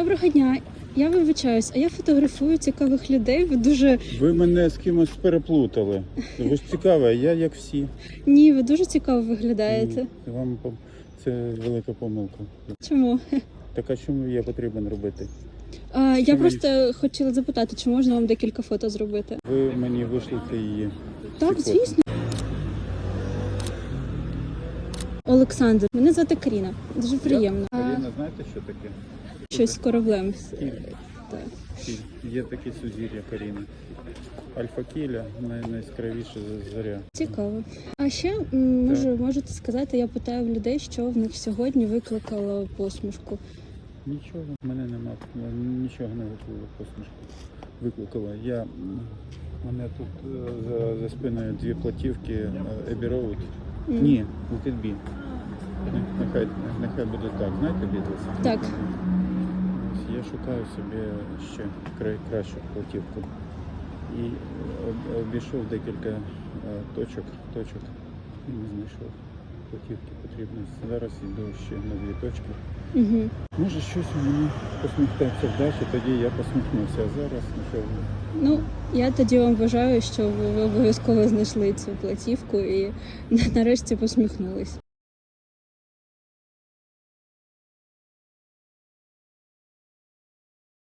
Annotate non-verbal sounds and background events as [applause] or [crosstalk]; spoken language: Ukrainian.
Доброго дня. Я вибачаюсь, а я фотографую цікавих людей. Ви дуже Ви мене з кимось переплутали. Ви ж цікаві, а я як всі. ні, ви дуже цікаво виглядаєте. Ні, Вам це велика помилка. Чому? Так а чому я потрібен робити? А, я просто хотіла запитати, чи можна вам декілька фото зробити? Ви мені вишлете її. Так, звісно. Олександр, мене звати Каріна. Дуже приємно. Каріна, знаєте, що таке? щось з кораблем. Кіль. Так. Кіль. Є такі сузір'я Каріни. Альфа кіля най- найяскравіша зоря. Цікаво. А ще м, може можете сказати, я питаю в людей, що в них сьогодні викликало посмішку. Нічого, в мене нема, нічого не викликало посмішку. Викликала. Я м, мене тут е, за, за спиною дві платівки е, Abbey М. Ні, Be. Не- Нехай, нехай буде так. Знаєте Бітлз? Так. Я шукаю собі ще кра- кращу платівку. І об- обійшов декілька е, точок, точок і не знайшов платівки потрібні. Зараз йду ще на дві точки. Угу. Може щось мені посміхнеться вдачі, тоді я посміхнувся, а зараз нічого. Ну, я тоді вам бажаю, що ви ви обов'язково знайшли цю платівку і [laughs] нарешті посміхнулись.